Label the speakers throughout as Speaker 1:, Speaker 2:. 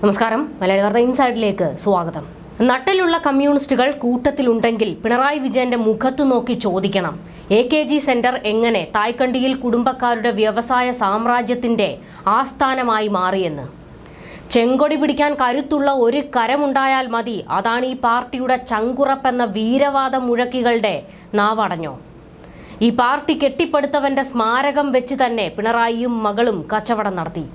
Speaker 1: നമസ്കാരം. മലയാളി വാർത്ത ഇൻസൈഡിലേക്ക് സ്വാഗതം. നട്ടിലുള്ള കമ്മ്യൂണിസ്റ്റുകൾ കൂട്ടത്തിലുണ്ടെങ്കിൽ പിണറായി വിജയന്റെ മുഖത്തു നോക്കി ചോദിക്കണം. എ കെ ജി സെന്റർ എങ്ങനെ തായ്ക്കണ്ടിയിൽ കുടുംബക്കാരുടെ വ്യവസായ സാമ്രാജ്യത്തിന്റെ ആസ്ഥാനമായി മാറിയെന്ന്? ചെങ്കൊടി പിടിക്കാൻ കരുത്തുള്ള ഒരു കരമുണ്ടായാൽ മതി. അതാണ് ഈ പാർട്ടിയുടെ ചങ്കുറപ്പെന്ന വീരവാദ മുഴക്കികളുടെ നാവടഞ്ഞോ? ഈ പാർട്ടി കെട്ടിപ്പടുത്തവന്റെ സ്മാരകം വെച്ച് തന്നെ പിണറായിയും മകളും കച്ചവടം നടത്തി.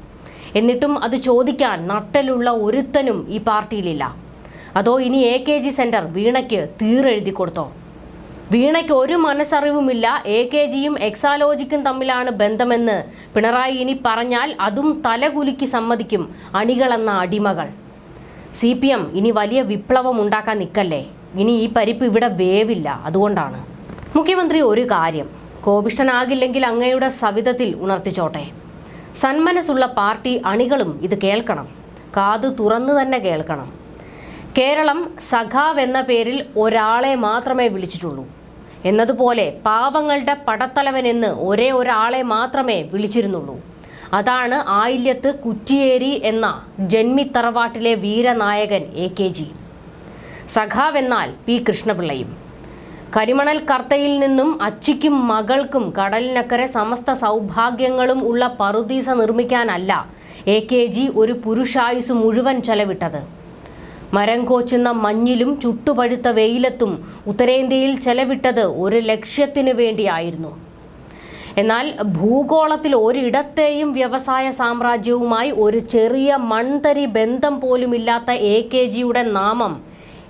Speaker 1: എന്നിട്ടും അത് ചോദിക്കാൻ നട്ടലുള്ള ഒരുത്തനും ഈ പാർട്ടിയിലില്ല. അതോ ഇനി എ കെ ജി സെന്റർ വീണയ്ക്ക് തീരെഴുതി കൊടുത്തോ? വീണയ്ക്ക് ഒരു മനസ്സറിവുമില്ല. എ കെ ജിയും എക്സാലോജിക്കും തമ്മിലാണ് ബന്ധമെന്ന് പിണറായി ഇനി പറഞ്ഞാൽ അതും തലകുലുക്കി സമ്മതിക്കും അണികളെന്ന അടിമകൾ. സി പി എം ഇനി വലിയ വിപ്ലവം ഉണ്ടാക്കാൻ നിൽക്കല്ലേ? ഇനി ഈ പരിപ്പ് ഇവിടെ വേവില്ല. അതുകൊണ്ടാണ്. മുഖ്യമന്ത്രി ഒരു കാര്യം. കോപിഷ്ടനാകില്ലെങ്കിൽ അങ്ങയുടെ സവിധത്തിൽ ഉണർത്തിച്ചോട്ടെ. സന്മനസ്സുള്ള പാർട്ടി അണികളും ഇത് കേൾക്കണം. കാതു തുറന്നു തന്നെ കേൾക്കണം. കേരളം സഖാവ് എന്ന പേരിൽ ഒരാളെ മാത്രമേ വിളിച്ചിട്ടുള്ളൂ. എന്നതുപോലെ പാവങ്ങളുടെ പടത്തലവൻ എന്ന് ഒരേ ഒരാളെ മാത്രമേ വിളിച്ചിരുന്നുള്ളൂ. അതാണ് ആയില്യത്ത് കുറ്റിയേരി എന്ന ജന്മിത്തറവാട്ടിലെ വീരനായകൻ എ കെ ജി. സഖാവ് എന്നാൽ പി കൃഷ്ണപിള്ളയും. കരിമണൽ കർത്തയിൽ നിന്നും അച്ചിക്കും മകൾക്കും കടലിനക്കരെ സമസ്ത സൗഭാഗ്യങ്ങളും ഉള്ള പറുദീസ നിർമ്മിക്കാനല്ല എ കെ ജി ഒരു പുരുഷായുസ് മുഴുവൻ ചെലവിട്ടത്. മരം കോച്ചുന്ന മഞ്ഞിലും ചുട്ടുപഴുത്ത വെയിലത്തും ഉത്തരേന്ത്യയിൽ ചെലവിട്ടത് ഒരു ലക്ഷ്യത്തിനു വേണ്ടിയായിരുന്നു. എന്നാൽ ഭൂഗോളത്തിൽ ഒരിടത്തെയും വ്യവസായ സാമ്രാജ്യവുമായി ഒരു ചെറിയ മൺതരി ബന്ധം പോലുമില്ലാത്ത എ കെ ജിയുടെ നാമം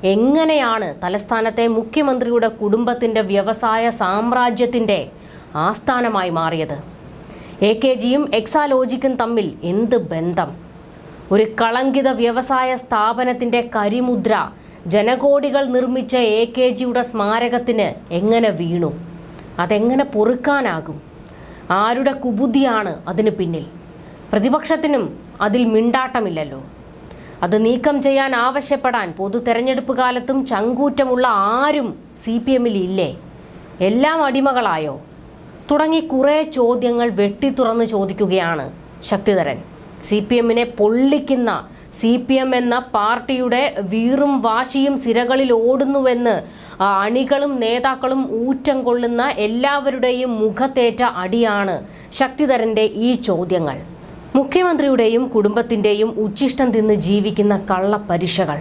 Speaker 1: എങ്ങനെയാണ് തലസ്ഥാനത്തെ മുഖ്യമന്ത്രിയുടെ കുടുംബത്തിന്റെ വ്യവസായ സാമ്രാജ്യത്തിന്റെ ആസ്ഥാനമായി മാറിയത്? എ കെ ജിയും എക്സാലോജിക്കും തമ്മിൽ എന്ത് ബന്ധം? ഒരു കളങ്കിത വ്യവസായ സ്ഥാപനത്തിന്റെ കരിമുദ്ര ജനകോടികൾ നിർമ്മിച്ച എ കെ ജിയുടെ സ്മാരകത്തിന് എങ്ങനെ വീണു? അതെങ്ങനെ പൊറുക്കാനാകും? ആരുടെ കുബുദ്ധിയാണ് അതിന് പിന്നിൽ? പ്രതിപക്ഷത്തിനും അതിൽ മിണ്ടാട്ടമില്ലല്ലോ. അത് നീക്കം ചെയ്യാൻ ആവശ്യപ്പെടാൻ പൊതു തെരഞ്ഞെടുപ്പ് കാലത്തും ചങ്കൂറ്റമുള്ള ആരും സി പി എമ്മിൽ ഇല്ലേ? എല്ലാം അടിമകളായോ? തുടങ്ങി കുറേ ചോദ്യങ്ങൾ വെട്ടിത്തുറന്ന് ചോദിക്കുകയാണ് ശക്തിധരൻ. സി പി എമ്മിനെ പൊള്ളിക്കുന്ന സി പി എം എന്ന പാർട്ടിയുടെ വീറും വാശിയും സിരകളിൽ ഓടുന്നുവെന്ന് അണികളും നേതാക്കളും ഊറ്റം കൊള്ളുന്ന എല്ലാവരുടെയും മുഖത്തേറ്റ അടിയാണ് ശക്തിധരന്റെ ഈ ചോദ്യങ്ങൾ. മുഖ്യമന്ത്രിയുടെയും കുടുംബത്തിന്റെയും ഉച്ചിഷ്ടം തിന്ന് ജീവിക്കുന്ന കള്ളപ്പരിശകൾ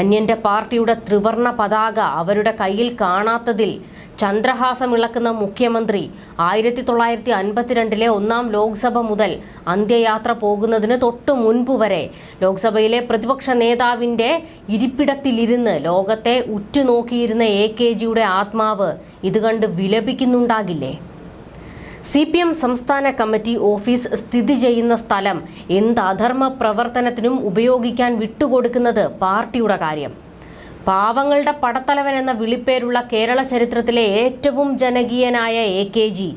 Speaker 1: അന്യന്റെ പാർട്ടിയുടെ ത്രിവർണ പതാക അവരുടെ കയ്യിൽ കാണാത്തതിൽ ചന്ദ്രഹാസം ഇളക്കുന്ന മുഖ്യമന്ത്രി ആയിരത്തി തൊള്ളായിരത്തി അൻപത്തിരണ്ടിലെ ഒന്നാം ലോക്സഭ മുതൽ അന്ത്യയാത്ര പോകുന്നതിന് തൊട്ടു മുൻപ് വരെ ലോക്സഭയിലെ പ്രതിപക്ഷ നേതാവിന്റെ ഇരിപ്പിടത്തിലിരുന്ന് ലോകത്തെ ഉറ്റുനോക്കിയിരുന്ന എ കെ ജിയുടെ ആത്മാവ് ഇത് കണ്ട് വിലപിക്കുന്നുണ്ടാകില്ലേ? സി പി എം സംസ്ഥാന കമ്മിറ്റി ഓഫീസ് സ്ഥിതി ചെയ്യുന്ന സ്ഥലം എന്ത് അധർമ്മ പ്രവർത്തനത്തിനും ഉപയോഗിക്കാൻ വിട്ടുകൊടുക്കുന്നത് പാർട്ടിയുടെ കാര്യം. പാവങ്ങളുടെ പടത്തലവൻ എന്ന വിളിപ്പേരുള്ള കേരള ചരിത്രത്തിലെ ഏറ്റവും ജനകീയനായ എ കെ ജി.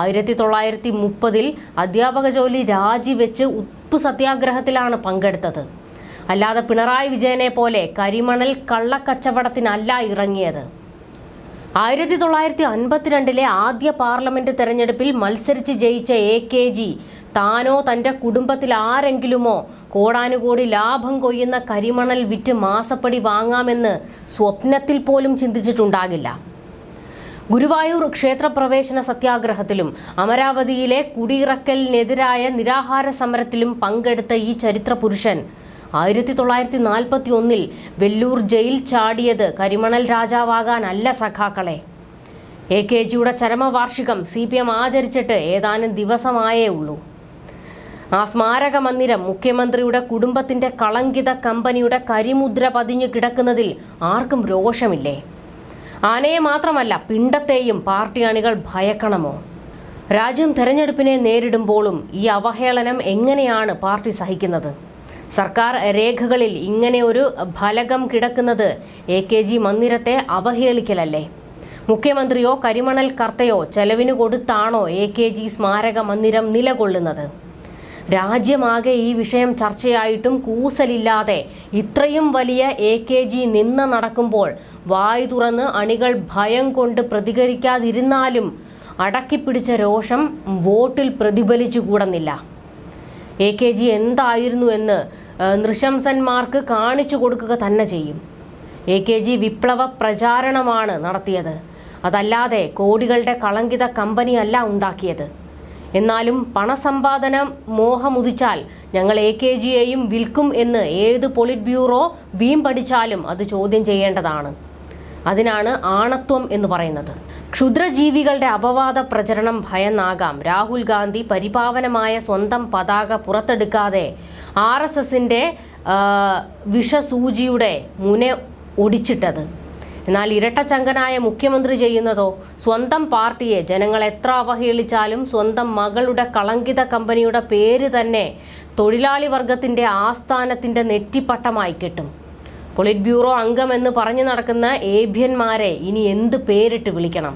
Speaker 1: ആയിരത്തി തൊള്ളായിരത്തി മുപ്പതിൽ അധ്യാപക ജോലി രാജിവെച്ച് ഉപ്പ് സത്യാഗ്രഹത്തിലാണ് പങ്കെടുത്തത്. അല്ലാതെ പിണറായി വിജയനെ പോലെ കരിമണൽ കള്ളക്കച്ചവടത്തിനല്ല ഇറങ്ങിയത്. ആയിരത്തി തൊള്ളായിരത്തി അൻപത്തിരണ്ടിലെ ആദ്യ പാർലമെന്റ് തെരഞ്ഞെടുപ്പിൽ മത്സരിച്ച് ജയിച്ച എ കെ ജി താനോ തന്റെ കുടുംബത്തിൽ ആരെങ്കിലുമോ കോടാനുകോടി ലാഭം കൊയ്യുന്ന കരിമണൽ വിറ്റ് മാസപ്പടി വാങ്ങാമെന്ന് സ്വപ്നത്തിൽ പോലും ചിന്തിച്ചിട്ടുണ്ടാകില്ല. ഗുരുവായൂർ ക്ഷേത്രപ്രവേശന സത്യാഗ്രഹത്തിലും അമരാവതിയിലെ കുടിയിറക്കലിനെതിരായ നിരാഹാര സമരത്തിലും പങ്കെടുത്ത ഈ ചരിത്ര പുരുഷൻ ആയിരത്തി തൊള്ളായിരത്തി നാൽപ്പത്തി ഒന്നിൽ വെല്ലൂർ ജയിൽ ചാടിയത് കരിമണൽ രാജാവാകാനല്ല സഖാക്കളെ. എ കെ ജിയുടെ ചരമവാർഷികം സി പി എം ആചരിച്ചിട്ട് ഏതാനും ദിവസമായേ ഉള്ളൂ. ആ സ്മാരക മന്ദിരം മുഖ്യമന്ത്രിയുടെ കുടുംബത്തിന്റെ കളങ്കിത കമ്പനിയുടെ കരിമുദ്ര പതിഞ്ഞു കിടക്കുന്നതിൽ ആർക്കും രോഷമില്ലേ? ആനയെ മാത്രമല്ല പിണ്ടത്തെയും പാർട്ടി അണികൾ ഭയക്കണമോ? രാജ്യം തെരഞ്ഞെടുപ്പിനെ നേരിടുമ്പോഴും ഈ അവഹേളനം എങ്ങനെയാണ് പാർട്ടി സഹിക്കുന്നത്? സർക്കാർ രേഖകളിൽ ഇങ്ങനെ ഒരു ഫലകം കിടക്കുന്നത് എ കെ ജി മന്ദിരത്തെ അവഹേളിക്കലല്ലേ? മുഖ്യമന്ത്രിയോ കരിമണൽ കർത്തയോ ചെലവിന് കൊടുത്താണോ എ കെ ജി സ്മാരക മന്ദിരം നിലകൊള്ളുന്നത്? രാജ്യമാകെ ഈ വിഷയം ചർച്ചയായിട്ടും കൂസലില്ലാതെ ഇത്രയും വലിയ എ കെ ജി നിന്ന് നടക്കുമ്പോൾ വായു തുറന്ന് അണികൾ ഭയം കൊണ്ട് പ്രതികരിക്കാതിരുന്നാലും അടക്കിപ്പിടിച്ച രോഷം വോട്ടിൽ പ്രതിഫലിച്ചു കൂടുന്നില്ല. എ കെ ജി എന്തായിരുന്നു എന്ന് നൃശംസന്മാർക്ക് കാണിച്ചു കൊടുക്കുക തന്നെ ചെയ്യും. എ കെ ജി വിപ്ലവ പ്രചാരണമാണ് നടത്തിയത്. അതല്ലാതെ കോടികളുടെ കളങ്കിത കമ്പനിയല്ല ഉണ്ടാക്കിയത്. എന്നാലും പണസമ്പാദനം മോഹമുദിച്ചാൽ ഞങ്ങൾ എ കെ ജിയെയും വിൽക്കും എന്ന് ഏത് പൊളിറ്റ് ബ്യൂറോ വീം പഠിച്ചാലും അത് ചോദ്യം ചെയ്യേണ്ടതാണ്. അതിനാണ് ആണത്വം എന്ന് പറയുന്നത്. ക്ഷുദ്രജീവികളുടെ അപവാദ പ്രചരണം ഭയന്നാകാം. രാഹുൽ ഗാന്ധി പരിപാവനമായ സ്വന്തം പതാക പുറത്തെടുക്കാതെ ആർ എസ് എസിന്റെ വിഷസൂചിയുടെ മുനെ ഒടിച്ചിട്ടത്. എന്നാൽ ഇരട്ടച്ചങ്കനായ മുഖ്യമന്ത്രി ചെയ്യുന്നതോ സ്വന്തം പാർട്ടിയെ ജനങ്ങൾ എത്ര അവഹേളിച്ചാലും സ്വന്തം മകളുടെ കളങ്കിത കമ്പനിയുടെ പേര് തന്നെ തൊഴിലാളി വർഗത്തിന്റെ ആസ്ഥാനത്തിന്റെ നെറ്റിപ്പട്ടമായി കിട്ടും. പൊളിറ്റ് ബ്യൂറോ അംഗമെന്ന് പറഞ്ഞു നടക്കുന്ന ഏഭ്യന്മാരെ ഇനി എന്ത് പേരിട്ട് വിളിക്കണം?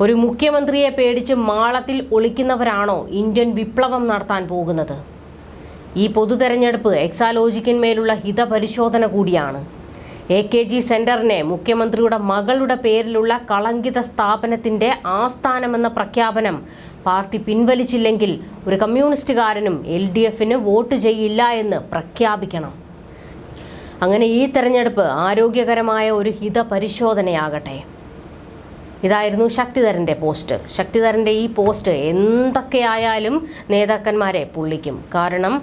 Speaker 1: ഒരു മുഖ്യമന്ത്രിയെ പേടിച്ച് മാളത്തിൽ ഒളിക്കുന്നവരാണോ ഇന്ത്യൻ വിപ്ലവം നടത്താൻ പോകുന്നത്? ഈ പൊതു തെരഞ്ഞെടുപ്പ് എക്സാലോജിക്കിന്മേലുള്ള ഹിതപരിശോധന കൂടിയാണ്. എ കെ ജി സെന്ററിനെ മുഖ്യമന്ത്രിയുടെ മകളുടെ പേരിലുള്ള കളങ്കിത സ്ഥാപനത്തിന്റെ ആസ്ഥാനമെന്ന പ്രഖ്യാപനം പാർട്ടി പിൻവലിച്ചില്ലെങ്കിൽ ഒരു കമ്മ്യൂണിസ്റ്റുകാരനും എൽ ഡി എഫിന് വോട്ട് ചെയ്യില്ല എന്ന് പ്രഖ്യാപിക്കണം. അങ്ങനെ ഈ തെരഞ്ഞെടുപ്പ് ആരോഗ്യകരമായ ഒരു ഹിത പരിശോധനയാകട്ടെ ഇതായിരുന്നു ശക്തിധരന്റെ പോസ്റ്റ്. ശക്തിധരന്റെ ഈ പോസ്റ്റ് എന്തൊക്കെയായാലും നേതാക്കന്മാരെ പുള്ളിക്കും. കാരണം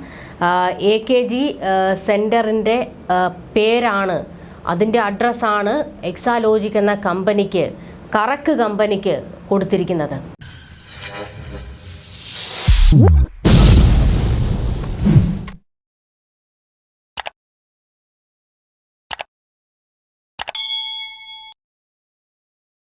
Speaker 1: എ കെ ജി സെന്ററിന്റെ പേരാണ് അതിന്റെ അഡ്രസ്സാണ് എക്സാലോജിക് എന്ന കമ്പനിക്ക് കറക്ക് കമ്പനിക്ക് കൊടുത്തിരിക്കുന്നത്.